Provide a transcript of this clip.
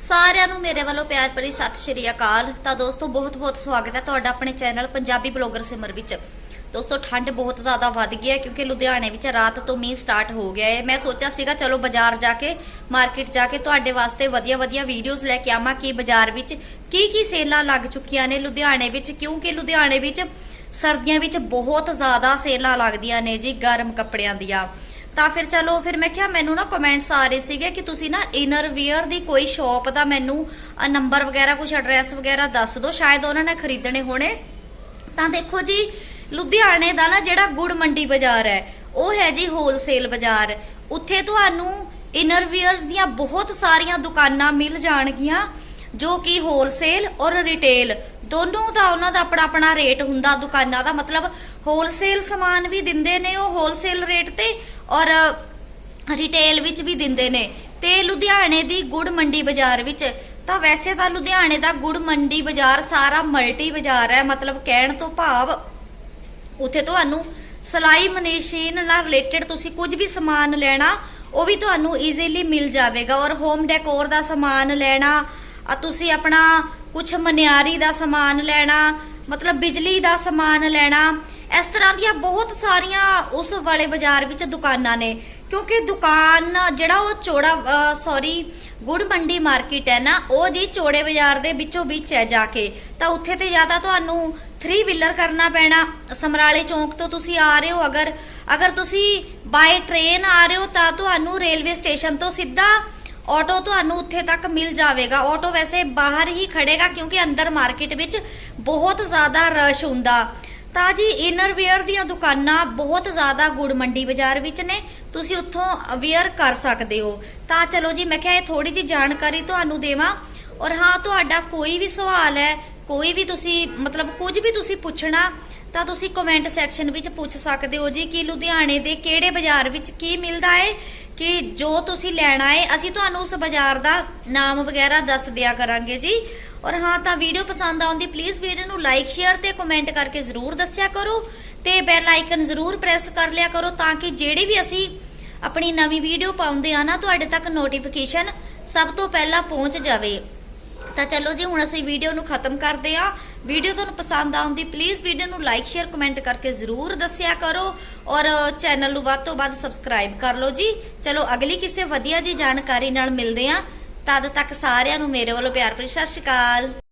ਸਾਰਿਆਂ ਨੂੰ ਮੇਰੇ ਵੱਲੋਂ ਪਿਆਰ ਭਰੀ ਸਤਿ ਸ਼੍ਰੀ ਅਕਾਲ। ਤਾਂ ਦੋਸਤੋ ਬਹੁਤ-ਬਹੁਤ ਸਵਾਗਤ ਹੈ ਤੁਹਾਡਾ ਆਪਣੇ ਚੈਨਲ ਪੰਜਾਬੀ ਬਲੌਗਰ ਸਿਮਰ ਵਿੱਚ। ਦੋਸਤੋ, ਠੰਡ ਬਹੁਤ ਜ਼ਿਆਦਾ ਵੱਧ ਗਈ ਹੈ ਕਿਉਂਕਿ ਲੁਧਿਆਣੇ ਵਿੱਚ ਰਾਤ ਤੋਂ ਮੀਂਹ ਸਟਾਰਟ ਹੋ ਗਿਆ ਹੈ। ਮੈਂ ਸੋਚਿਆ ਸੀਗਾ, ਚਲੋ ਬਾਜ਼ਾਰ ਜਾ ਕੇ, ਮਾਰਕੀਟ ਜਾ ਕੇ ਤੁਹਾਡੇ ਵਾਸਤੇ ਵਧੀਆ-ਵਧੀਆ ਵੀਡੀਓਜ਼ ਲੈ ਕੇ ਆਵਾਂ ਕਿ ਬਾਜ਼ਾਰ ਵਿੱਚ ਕੀ ਕੀ ਸੇਲਾਂ ਲੱਗ ਚੁੱਕੀਆਂ ਨੇ ਲੁਧਿਆਣੇ ਵਿੱਚ, ਕਿਉਂਕਿ ਲੁਧਿਆਣੇ ਵਿੱਚ ਸਰਦੀਆਂ ਵਿੱਚ ਬਹੁਤ ਜ਼ਿਆਦਾ ਸੇਲਾਂ ਲੱਗਦੀਆਂ ਨੇ ਜੀ, ਗਰਮ ਕੱਪੜਿਆਂ ਦੀਆਂ। ਤਾਂ ਫਿਰ ਚਲੋ, ਫਿਰ ਮੈਂ ਕਿਹਾ ਮੈਨੂੰ ਨਾ ਕਮੈਂਟਸ ਆ ਰਹੇ ਸੀਗੇ ਕਿ ਤੁਸੀਂ ਨਾ ਇਨਰ ਵੀਅਰ ਦੀ ਕੋਈ ਸ਼ਾਪ ਦਾ ਮੈਨੂੰ ਨੰਬਰ ਵਗੈਰਾ ਕੁਝ ਐਡਰੈਸ ਵਗੈਰਾ ਦੱਸ ਦਿਓ। ਸ਼ਾਇਦ ਉਹਨਾਂ ਨੇ ਖਰੀਦਣੇ ਹੋਣੇ। ਤਾਂ ਦੇਖੋ ਜੀ, ਲੁਧਿਆਣੇ ਦਾ ਨਾ ਜਿਹੜਾ ਗੁੜ ਮੰਡੀ ਬਾਜ਼ਾਰ ਹੈ, ਉਹ ਹੈ ਜੀ ਹੋਲਸੇਲ ਬਾਜ਼ਾਰ। ਉੱਥੇ ਤੁਹਾਨੂੰ ਇਨਰ ਵੀਅਰਸ ਦੀਆਂ ਬਹੁਤ ਸਾਰੀਆਂ ਦੁਕਾਨਾਂ ਮਿਲ ਜਾਣਗੀਆਂ, ਜੋ ਕਿ ਹੋਲਸੇਲ ਔਰ ਰਿਟੇਲ ਦੋਨੋਂ ਦਾ ਉਹਨਾਂ ਦਾ ਆਪਣਾ ਆਪਣਾ ਰੇਟ ਹੁੰਦਾ ਦੁਕਾਨਾਂ ਦਾ। ਮਤਲਬ ਹੋਲਸੇਲ ਸਮਾਨ ਵੀ ਦਿੰਦੇ ਨੇ ਉਹ ਹੋਲਸੇਲ ਰੇਟ ਤੇ ਔਰ ਰਿਟੇਲ ਵਿੱਚ ਵੀ ਦਿੰਦੇ ਨੇ। ਤੇ ਲੁਧਿਆਣੇ ਦੀ ਗੁੜ ਮੰਡੀ ਬਾਜ਼ਾਰ ਵਿੱਚ ਤਾਂ ਵੈਸੇ ਤਾਂ ਲੁਧਿਆਣੇ ਦਾ ਗੁੜ ਮੰਡੀ ਬਾਜ਼ਾਰ ਸਾਰਾ ਮਲਟੀ ਬਾਜ਼ਾਰ ਹੈ। ਮਤਲਬ ਕਹਿਣ ਤੋਂ ਭਾਵ ਉੱਥੇ ਤੁਹਾਨੂੰ ਸਲਾਈ ਮਸ਼ੀਨ ਨਾਲ ਰਿਲੇਟਡ ਤੁਸੀਂ ਕੁਝ ਵੀ ਸਮਾਨ ਲੈਣਾ, ਉਹ ਵੀ ਤੁਹਾਨੂੰ ਈਜ਼ੀਲੀ ਮਿਲ ਜਾਵੇਗਾ। ਔਰ ਹੋਮ ਡੈਕੋਰ ਦਾ ਸਮਾਨ ਲੈਣਾ, ਆ ਤੁਸੀਂ ਆਪਣਾ ਕੁਝ ਮਨਿਆਰੀ ਦਾ ਸਮਾਨ ਲੈਣਾ, ਮਤਲਬ ਬਿਜਲੀ ਦਾ ਸਮਾਨ ਲੈਣਾ ਇਸ ਤਰ੍ਹਾਂ ਦੀਆਂ ਬਹੁਤ ਸਾਰੀਆਂ ਉਸ ਵਾਲੇ ਬਾਜ਼ਾਰ ਵਿੱਚ ਦੁਕਾਨਾਂ ਨੇ, ਕਿਉਂਕਿ ਦੁਕਾਨ ਜਿਹੜਾ ਉਹ ਚੋੜਾ ਸੌਰੀ ਗੁੜ ਮੰਡੀ ਮਾਰਕੀਟ ਹੈ ਨਾ, ਉਹ ਜੀ ਚੋੜੇ ਬਾਜ਼ਾਰ ਦੇ ਵਿੱਚੋਂ ਵਿੱਚ ਹੈ ਜਾ ਕੇ। ਤਾਂ ਉੱਥੇ ਤੇ ਜ਼ਿਆਦਾ ਤੁਹਾਨੂੰ 3 ਵੀਲਰ ਕਰਨਾ ਪੈਣਾ। ਸਮਰਾਲੇ ਚੌਂਕ ਤੋਂ ਤੁਸੀਂ ਆ ਰਹੇ ਹੋ, ਅਗਰ ਅਗਰ ਤੁਸੀਂ ਬਾਈ ਟ੍ਰੇਨ ਆ ਰਹੇ ਹੋ, ਤਾਂ ਤੁਹਾਨੂੰ ਰੇਲਵੇ ਸਟੇਸ਼ਨ ਤੋਂ ਸਿੱਧਾ ਆਟੋ ਤੁਹਾਨੂੰ ਉੱਥੇ ਤੱਕ ਮਿਲ ਜਾਵੇਗਾ। ਆਟੋ ਵੈਸੇ ਬਾਹਰ ਹੀ ਖੜੇਗਾ, ਕਿਉਂਕਿ ਅੰਦਰ ਮਾਰਕੀਟ ਵਿੱਚ ਬਹੁਤ ਜ਼ਿਆਦਾ ਰਸ਼ ਹੁੰਦਾ। ਤਾਂ ਜੀ ਇਨਰ ਦੀਆਂ ਦੁਕਾਨਾਂ ਬਹੁਤ ਜ਼ਿਆਦਾ ਗੁੜ ਮੰਡੀ ਬਾਜ਼ਾਰ ਵਿੱਚ ਨੇ, ਤੁਸੀਂ ਉੱਥੋਂ ਅਵੇਅਰ ਕਰ ਸਕਦੇ ਹੋ। ਤਾਂ ਚਲੋ ਜੀ, ਮੈਂ ਕਿਹਾ ਇਹ ਥੋੜੀ ਜੀ ਜਾਣਕਾਰੀ ਤੁਹਾਨੂੰ ਦੇਵਾਂ। ਔਰ ਹਾਂ, ਤੁਹਾਡਾ ਕੋਈ ਵੀ ਸਵਾਲ ਹੈ, ਕੋਈ ਵੀ ਤੁਸੀਂ, ਮਤਲਬ ਕੁਝ ਵੀ ਤੁਸੀਂ ਪੁੱਛਣਾ, ਤਾਂ ਤੁਸੀਂ ਕਮੈਂਟ ਸੈਕਸ਼ਨ ਵਿੱਚ ਪੁੱਛ ਸਕਦੇ ਹੋ ਜੀ ਕਿ ਲੁਧਿਆਣੇ ਦੇ ਕਿਹੜੇ ਬਾਜ਼ਾਰ ਵਿੱਚ ਕੀ ਮਿਲਦਾ ਹੈ ਕਿ ਜੋ ਤੁਸੀਂ ਲੈਣਾ ਹੈ ਅਸੀਂ ਤੁਹਾਨੂੰ ਉਸ ਬਾਜ਼ਾਰ ਦਾ ਨਾਮ ਵਗੈਰਾ ਦੱਸ ਦਿਆ ਕਰਾਂਗੇ ਜੀ। ਔਰ ਹਾਂ, ਤਾਂ ਵੀਡੀਓ ਪਸੰਦ ਆਉਂਦੀ ਪਲੀਜ਼ ਵੀਡੀਓ ਨੂੰ ਲਾਈਕ ਸ਼ੇਅਰ ਤੇ ਕਮੈਂਟ ਕਰਕੇ ਜ਼ਰੂਰ ਦੱਸਿਆ ਕਰੋ ਤੇ ਬੈਲ ਆਈਕਨ ਜ਼ਰੂਰ ਪ੍ਰੈਸ ਕਰ ਲਿਆ ਕਰੋ ਤਾਂ ਕਿ ਜਿਹੜੀ ਵੀ ਅਸੀਂ ਆਪਣੀ ਨਵੀਂ ਵੀਡੀਓ ਪਾਉਂਦੇ ਆ ਨਾ, ਤੁਹਾਡੇ ਤੱਕ ਨੋਟੀਫਿਕੇਸ਼ਨ ਸਭ ਤੋਂ ਪਹਿਲਾਂ ਪਹੁੰਚ ਜਾਵੇ। ਤਾਂ ਚਲੋ ਜੀ, ਹੁਣ ਅਸੀਂ ਵੀਡੀਓ ਨੂੰ ਖਤਮ ਕਰਦੇ ਆ ਵੀਡੀਓ ਤੁਹਾਨੂੰ ਪਸੰਦ ਆਉਂਦੀ ਪਲੀਜ਼ ਵੀਡੀਓ ਨੂੰ ਲਾਈਕ ਸ਼ੇਅਰ ਕਮੈਂਟ ਕਰਕੇ ਜ਼ਰੂਰ ਦੱਸਿਆ ਕਰੋ ਔਰ ਚੈਨਲ ਨੂੰ ਵੱਧ ਤੋਂ ਵੱਧ ਸਬਸਕ੍ਰਾਈਬ ਕਰ ਲਓ ਜੀ। ਚਲੋ, ਅਗਲੀ ਕਿਸੇ ਵਧੀਆ ਜੀ ਜਾਣਕਾਰੀ ਨਾਲ ਮਿਲਦੇ ਆ ਤਦ ਤੱਕ ਸਾਰਿਆਂ ਨੂੰ ਮੇਰੇ ਵੱਲੋਂ ਪਿਆਰ ਭਰੀ ਸਤਿ ਸ਼੍ਰੀ ਅਕਾਲ।